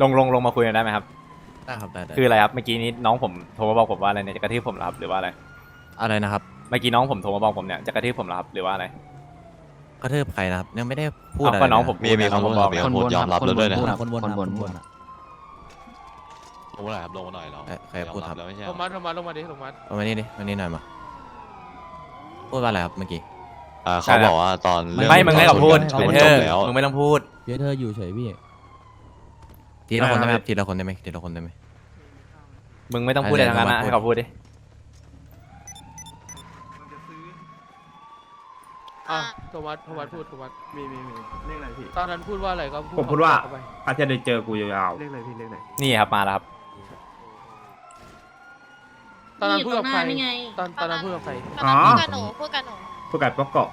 ลงลงลงมาคุยกันได้ไหมครับ ได้ครับได้ได้คืออะไรครับ เมื่อกี้นี้น้องผมโทรมาบอกผมว่าอะไรเนี่ยจะกระทืบผมเหรอครับหรือว่าอะไร อะไรนะครับ เมื่อกี้น้องผมโทรมาบอกผมเนี่ยจะกระทืบผมเหรอครับหรือว่าอะไรกระทืบใครนะครับยังไม่ได้พูดเอาอะไรก็น้องเลยะผมมีมีคำพูดบอกมีนะคำพูดยอมรับแล้วด้วยนะคนครับคนบนคนบนคนบนอะลงมาหน่อยครับลงมาหน่อยเราเอ้ยใครพูดครับยอมแล้วไม่ใช่ลเหรงอมาลงมาลงมาดิลงมาเอามานี่ดิมานี่หน่อยมาพูดว่าอะไรครับเมื่อกี้อ่าเขาบอกว่าตอนเรื่องไม่มึงให้เขาพูดคือมันเอจบอแล้วมึงไม่ต้องพูดเดี๋ยวเธออยู่เฉยพี่ ทีละคนได้ไหมได้ครับทีละคนได้ไหมทีละคนได้ไหม มึงไม่ต้องพูดอะไรทั้งนั้นนะให้ให้เขาเขาพูพูดดดิ อะโทมัสโทมัสพูดโทมัสมีมีมีเรียกอะไรพี่ ตอนนั้นพูดว่าอะไรก็พูดผมพูดว่าเข้ไปอาจจะได้เจอกูยาวเรียกอะไรพี่เรียกอะไรนี่ครับมาแล้วครับ ตอนนั้นพูดกับใคร นี่ไงตอนตอนนั้นพูดกับใคร ตอนนั้นพูดกับหนูพูดกับหนูๆผู้กัดก็เกาะ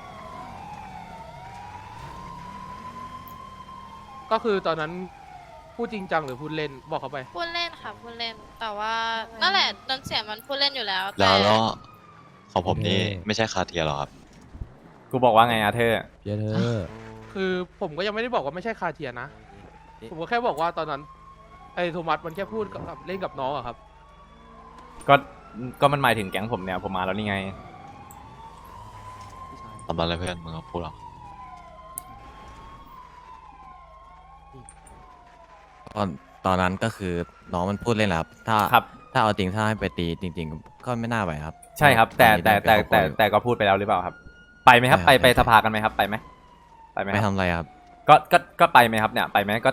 ก็คือตอนนั้น พูดจริงจังหรือพูดเล่นบอกเขาไป พูดเล่นค่ะพูดเล่น แต่ว่านั่นแหละน้ำเสียงมันพูดเล่นอยู่แล้วแล้วแต่แล้วของผมนี่โอเคไม่ใช่คาเทียหรอครับ กูบอกว่าไงอาเธอร์เดี๋ยวเธอ คือผมก็ยังไม่ได้บอกว่าไม่ใช่คาเทียนะ ผมก็แค่บอกว่าตอนนั้นไอ้โทมัสมันแค่พูดกับเล่นกับน้องอะครับ ก็ก็มันหมายถึงแก๊งผมเนี่ยผมมาแล้วนี่ไงทำอะไรเพื่อนมึงก็พูดหรอ ตอนตอนนั้นก็คือน้องมันพูดเล่นแหละครับ ถ้าครับ ถ้าเอาจริงถ้าให้ไปตีจริง ๆ ก็ไม่น่าไหวครับใช่ครับ แต่อันนี้แต่แต่เป็นแต่ครอบครัวแต่ก็พูดไปแล้วหรือเปล่าครับ ไปไหมครับใช่ไปครับไปสภากันไหมครับ ไปไหมไปไหมไปครับทำอะไรครับ ก็ก็ก็ไปไหมครับเนี่ยไปไหมก็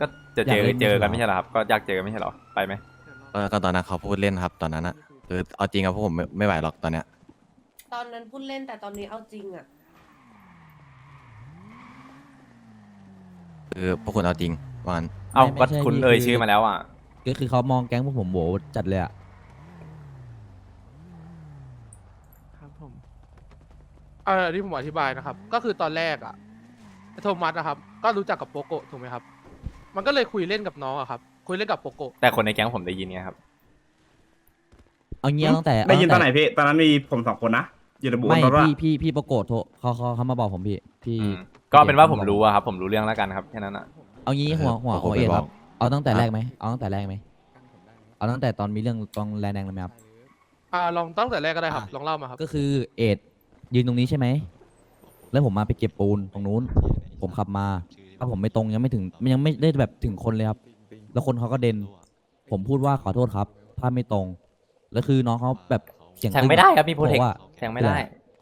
ก็จะเจออยากเล่น เจอกันไม่ไม่ใช่ใช่เหรอเหรอครับ ก็อยากเจอไม่ใช่เหรอไปไหมก็ก็ตอนนั้นเขาพูดเล่นครับ ตอนนั้นอะคือเอาจริงครับพวกผมไม่ไม่ไหวหรอกตอนเนี้ยตอนนั้นพูดเล่นแต่ตอนนี้เอาจริงอะ คือพวกคุณเอาจริง วางั้นเอ้าไม่ก็ไม่ใช่คุณพี่เอ่ยคือ ชื่อมาแล้วอะ ก็คือเขามองแก๊งพวกผมโหวจัดเลยอะครับผมเออที่ผมอธิบายนะครับ ก็คือตอนแรกอะไอ้โทมัสนะครับ ก็รู้จักกับโปโกะถูกไหมครับ มันก็เลยคุยเล่นกับน้องอะครับ คุยเล่นกับโปโกะแต่คนในแก๊งผมได้ยินไงครับ เอางี้ตั้งแต่ได้ยินตอนไหนเาพี่ ตอนนั้นมีผมสองคนนะ อยู่ในบุตั้งตแต่อนว่าไม่พี่พี่พี่ประโกฏโทรเขาเขาเขามาบอกผมพี่พี่ อืมก็เป็นว่าผมรู้อะครับ ผมรู้เรื่องแล้วกันครับแค่นั้นอะ เอางี้หัวหัวผมหัวไปเอ็ดบคอรักบเอาตั้งแต่แรกไหมเอาตั้งแต่แรกไหมเอาตั้งแต่ตอนมีเรื่องตรงแลนแดงเลยไหมครับ อ่าลองตั้งแต่แรกก็ได้ครับ อะ ลองเล่ามาครับ ก็คือเอ็ดยืนตรงนี้ใช่ไหม แล้วผมมาไปเก็บปูนตรงนู้น ผมขับมา ถ้าผมไม่ตรงยังไม่ถึงยังไม่ได้แบบถึงคนเลยครับ แล้วคนเขาก็เด่น ผมพูดว่าขอโทษครับ ถ้าไม่ตรง แล้วคือน้องเขาแบบเสียงแทงไม่ได้ครับมีโปรเทคบอกว่าแทงไม่ได้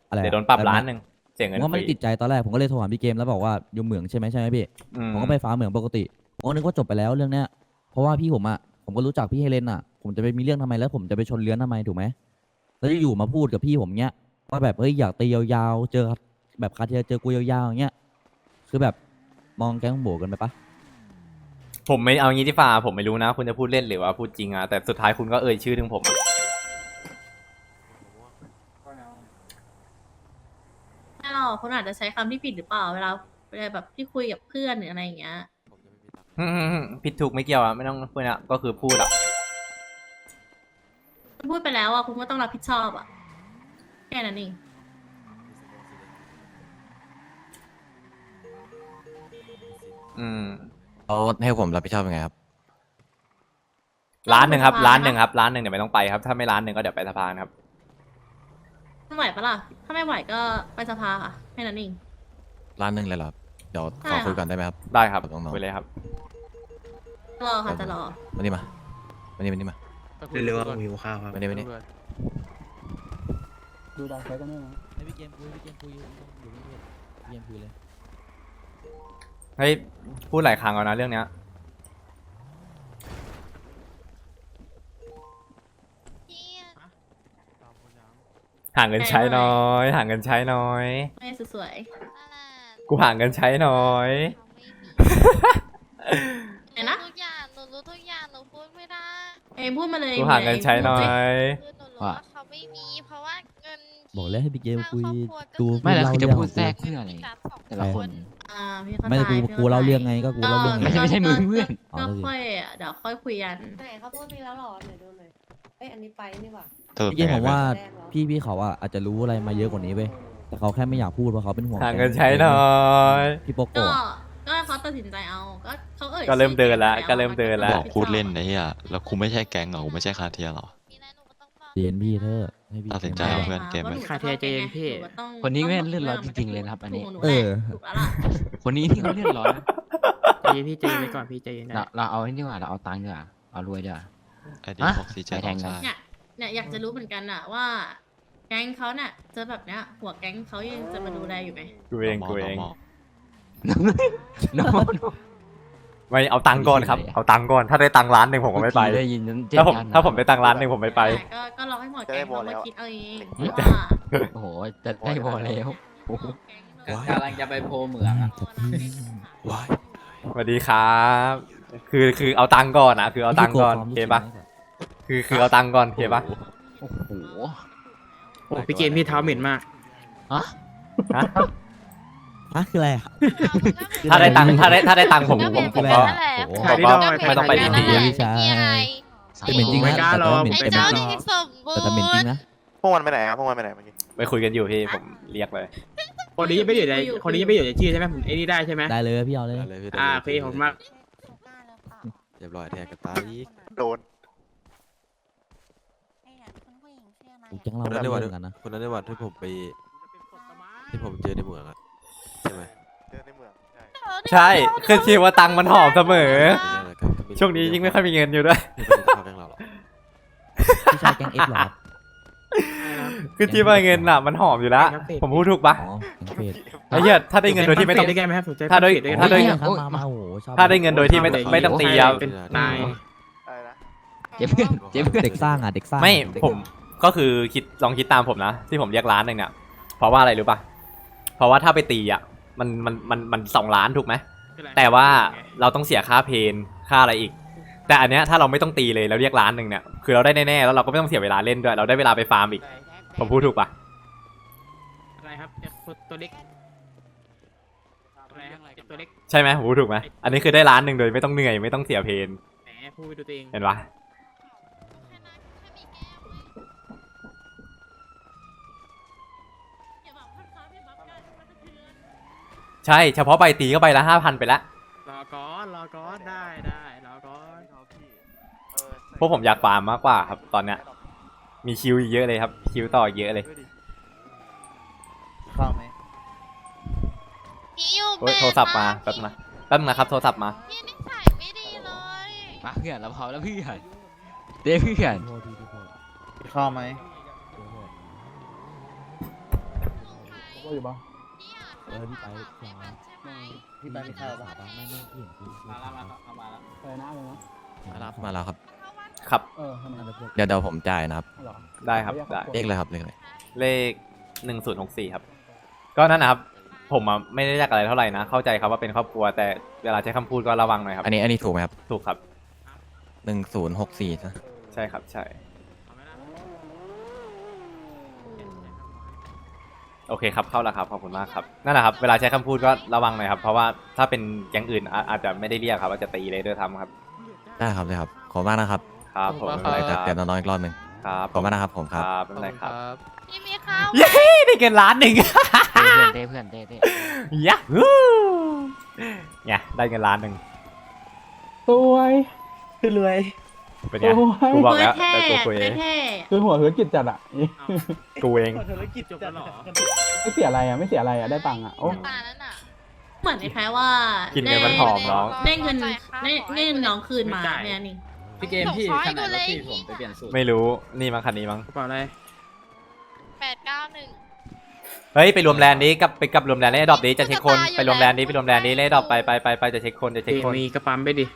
อะไรอะเดี๋ยวโดนปรับแบบล้านหนึ่งเสียผเงิมนก็ไม่ได้ฟรีติดใจตอนแรกผมก็เลยโทรหาพี่เกมแล้วบอกว่าอยู่เหมืองใช่ไหมใช่ไหมพี่ อืผมก็ไปฟ้าเหมืองปกติผมก็นึกว่าจบไปแล้วเรื่องเนี้ย เพราะว่าพี่ผมอะ ผมก็รู้จักพี่เฮเลนอะ ผมจะไปมีเรื่องทำไมแล้ว ผมจะไปชนเลื้อนทำไมถูกไหม แล้วอยู่ๆมาพูดกับพี่ผมเนี้ยว่าแบบเฮ้ยอยากตียาวๆ เจอแบบคาเทียเจอกูยาวๆอย่างเงี้ย คือแบบมองแก๊งโบกันไปปะผมไม่เอางี้ที่ฟ้าผมไม่รู้นะ คุณจะพูดเล่นหรือว่าพูดจริงอะแต่สุดท้ายคุณก็เอ่ยชื่อถึงผมอะ คนอาจจะใช้คำที่ผิดหรือเปล่าเวลาเวลาแบบที่คุยกับเพื่อนหรืออะไรอย่างเงี้ย อืมผิดถูกไม่เกี่ยวอะไม่ต้องพูดอะก็คือพูดอะคุณพูดไปแล้วอะคุณก็ต้องรับผิดชอบอะแค่นั้นเองอืมเขาให้ผมรับผิดชอบยังไงครับล้านหนึ่งครับล้านหนึ่งครับล้านหนึ่งเดี๋ยวไม่ต้องไปครับถ้าไม่ล้านหนึ่งก็เดี๋ยวไปสภาครับ ไม่ไหวปะล่ะ ถ้าไม่ไหวก็ไปสภาค่ะแค่นั้นเอง ร้านหนึ่งเลยเหรอครับเดี๋ยวขอได้ค่ะคุยก่อนได้ไหมครับ ได้ครับน้องๆ คุยเลยครับ รอค่ะจะรอ มานี่มามานี่มานี่มา เรียกว่าหิวข้าวครับมานี่มานี่ดูดาวไฟกันได้ไหมให้พี่เกมคุยพี่เกมคุยอยู่อยู่นี่พี่เกมคุยเลย เฮ้ย พูดหลายครั้งแล้วนะเรื่องเนี้ย ห่างเงินใช้น้อยห่างเงินใช้น้อย ไม่สวยกูห่างเงินใช้น้อยๆเห็นนะทุกอย่างหนูรู้ทุกอย่างหนูพูดไม่ได้เองพูดมาเลยกูห่างเงินใช้น้อยคือหนูรู้ว่าเขาไม่มีเพราะว่าเงินที่บอกแล้วให้พี่เกมคุยสร้างครอบครัวก็ดูคือไม่แล้วคือจะพูดแทรกเพื่ออะไรแต่ละคนอ่าพี่เข้าใจไม่แต่กูพี่กูเล่าเรื่องไงก็กูเล่าเรื่องไงไม่ใช่ไม่ใช่มือเพื่อนอ๋อก็โทษทีค่อยอะเดี๋ยวค่อยคุยกันไหนเขาพูดมีแล้วหรอเดี๋ยวดูหน่อยเอ้ยอันนี้ไปนี่หว่า สรุปพี่เกมยังไงผมว่าแดงเหรอพี่พี่เขาอะอาจจะรู้อะไรมาเยอะกว่านี้เว้ยแต่เขาแค่ไม่อยากพูดเพราะเขาเป็นห่วงห่างเงินใช้น้อย พี่โปโกก็ะกก็ให้เขาตัดสินใจเอาก็เขาเอ่ยก็เริ่มเดินละชื่อก็เริ่มเดินละ บอกพูดเล่นนะเฮียแล้วกูไม่ใช่แก๊งเหรอกูไม่ใช่คาเทียเหรอ เรียนพี่เธอะให้พี่ตัดสินใจใช่ เอาเพื่อนค่ะเกมไหมว่าหนูคาเทียใจเย็นพี่หว่าต้องคนนี้ไม่ต้องเลื่อนร้อนงจริงๆเลยนะครับอันนี้ถูกขงหเออถูกแล้วล่ะคนนี้ที่เขาเลื่อนร้อนนะใจเย็นพี่ใจเย็นไปก่อนพี่ใจเย็นเราเราเอาไอ้นี่ดีกว่าเราเอาตังค์ดีกว่าเอารวยดีกว่าไอเดียฮะหกสี่เจ็ดไปแทงสกัอนงเนี่ย เนี่ยอยากจะรู้เหมือนกันอะว่า แก๊งเขาเนี่ยเจอแบบเนี้ย หัวแก๊งเขายังจะมาดูแลอยู่ไหมกูเองกูเองน้องไม่เอาตังค์ก่อนครับ เอาตังค์ก่อน ถ้าได้ตังค์ล้านหนึ่งผมก็ไม่ไป ได้ยินนั้นเจ็ดถ้าผมพันถ้าผมได้ตังค์ล้านหนึ่งผมไม่ไปใช่ก็ก็ลองให้หมดแก๊งเขามาคิดเอาเองว่าโอ้โหจะได้พอแล้วโอ้โหกำลังจะไปโพเหมืองอะสวัสดีครับ คือคือเอาตังค์ก่อนนะคือเอาตังค์ก่อนโอเคปะ คือคือเอาตังค์ก่อนโอเคปะโอ้โหโอ้พี่เกมพี่เท้าเหม็นมากฮะฮะฮะคืออะไรอะ ถ้าได้ตังค์ถ้าได้ถ้าได้ตังค์ผมผมผมก็โอ้โหผมก็ไม่ต้องไปดีพี่ชายแต่เหม็นจริงไม่นะกล้าแต่หรอกว่าเหม็นไม่แต่กล้าเหม็นหรอกแต่แต่เหม็นจริงนะ พวกมันไปไหนครับพวกมันไปไหนเมื่อกี้ไปคุยกันอยู่พี่ผมเรียกเลย คนนี้ยังไม่อยู่ในคนนี้ยังไม่อยู่ในชื่อใช่ไหมผมไอ้นี่ได้ใช่ไหมได้เลยพี่เอาเลยได้เลยพี่อ่าได้โอเลยเคผมมากเรียบร้อยแทกกันตายอีกโดน กูจังคเรานนั้นได้เรื่วัอนงกันนะคนนั้นได้วันที่ผมไปที่ผมเจอในเมืองอะใช่ไหมเดินในเมืองใช่ใช่ขึ้นชื่อว่าตังค์มันหอมเสมอ นั่นแหละครับก็ไม่ช่วงนี้ยิ่งไม่ค่อยมีเงินอยู่ด้วยที่ประเด็นข่าวแกงเราหรอกพี่ชายแกงเอฟเหรอครับ ขึ้นชื่อว่าเงินอะมันหอมอยู่แล้วผมพูดถูกปะอ๋อแกงเฟดไอ้เหี้ยถ้าได้เงินโดยที่ไม่ต้อง ได้ไงไหมครับสนใจถ้าโดย ได้ถ้าโดยไงครับมามาโอ้โหชอบถ้าได้เงินโดยที่ไม่ต้องไม่ต้องตีอะเป็นนายอะไรนะเจ็บเพื่อนเจ็บเพื่อนเด็กสร้างอะเด็กสร้างไม่เด็กผม ก็คือคิดลองคิดตามผมนะที่ผมเรียกล้านหนึ่งเนี่ยเพราะว่าอะไรรู้ป่ะเพราะว่าถ้าไปตีอะมันมันมันมันสองล้านถูกไหมแต่ว่าเราต้องเสียค่าเพนค่าอะไรอีก แต่อันเนี้ยถ้าเราไม่ต้องตีเลยเราเรียกล้านหนึ่งเนี่ยคือเราได้แน่ๆแล้วเราก็ไม่ต้องเสียเวลาเล่นด้วย เราได้เวลาไปฟาร์มอีก ผมพูดถูกป่ะอะไรครับตัวเล็กอะไรครับตัวเล็กใช่ไหมผมพูดถูกไหมอันนี้คือได้ล้านหนึ่งโดยไม่ต้องเหนื่อยไม่ต้องเสียเพนแหมพูดไปดูตัวเองเห็นปะ ใช่ เฉพาะใบตีก็ใบละห้าพันไปละ รอก่อนรอก่อนได้ได้รอก่อนพวกผมอยากฟาร์มมากกว่าครับตอนเนี้ย มีคิวอีกเยอะเลยครับ คิวต่ออีกเยอะเลย เข้าไหมโอ้ยโทรศัพท์มาแป๊บนะแป๊บนะครับโทรศัพท์มา พี่นิสัยไม่ดีเลยมาเพื่อนเราพอแล้วเพื่อนเด้เพื่อนโทษทีพี่โทษเข้าไหม เออพี่ไปพี่พี่ไปไม่เข้าสาบานไม่ไม่พี่เห็นพี่มาแล้วมาแล้วมาแล้วมารับมาแล้วครับ ครับเดี๋ยวเดี๋ยวผมจ่ายนะครับได้ครับได้ เลขอะไรครับเลขอะไรเลขหนึ่งศูนย์หกสี่ครับ ก็นั่นนะครับ ผมอะไม่ได้ยากอะไรเท่าไหร่นะ เข้าใจครับว่าเป็นครอบครัวแต่เวลาใช้คำพูดก็ระวังหน่อยครับ อันนี้อันนี้ถูกไหมครับถูกครับ หนึ่งศูนย์หกสี่นะใช่ครับใช่ โอเคครับเข้าแล้วครับขอบคุณมากครับนั่นแหละครับเวลาใช้คำพูดก็ระวังหน่อยครับเพราะว่าถ้าเป็นแก๊งอื่นอาอาจจะไม่ได้เรียกครับอาจจะตีเลยด้วยซ้ำครับได้ครับได้ครับ ขอบคุณมากนะครับครับผมขอบคุณเดี๋ยวคเดี๋รัยวน้องๆอีกรอบหนึ่งครับขอบคุณมากนะครับผมครับครับไม่เป็นไรครับพี่มีข้าว เย้ได้เงินล้านหนึ่ง เด้เพื่อนเด้เด้ยะฮู้เนี่ยได้เงินล้านหนึ่ง สวยคือรวย เป็นไงกูบอกแล้วเท่แต่กูคุยเท่คือหัวธุรกิจจัดอะกูเอง ธุรกิจจบแล้วหรอไม่เสียอะไรอะไม่เสียอะไรอะได้ตังค์อะโอ้ป่านั้นอะเหมือนคล้ายๆว่ากินเงินมันหอมน้องได้เงินได้ได้เงินน้องคืนมาแค่นี้พี่เกมพี่ขนาดรถพี่ผมไปเปลี่ยนสูตรไม่รู้ นี่มั้งคันนี้มั้ง กระเป๋าอะไรแปดเก้าหนึ่งเฮ้ยไปรวมแลนด์นี้กับไปกับรวมแลนด์เล่ดรอปนี้จะเช็คคนไปรวมแลนด์นี้ไปรวมแลนด์นี้เล่ดรอปไปไปไปไปจะเช็คคนจะเช็คคนมีกระปั๊มไปดิ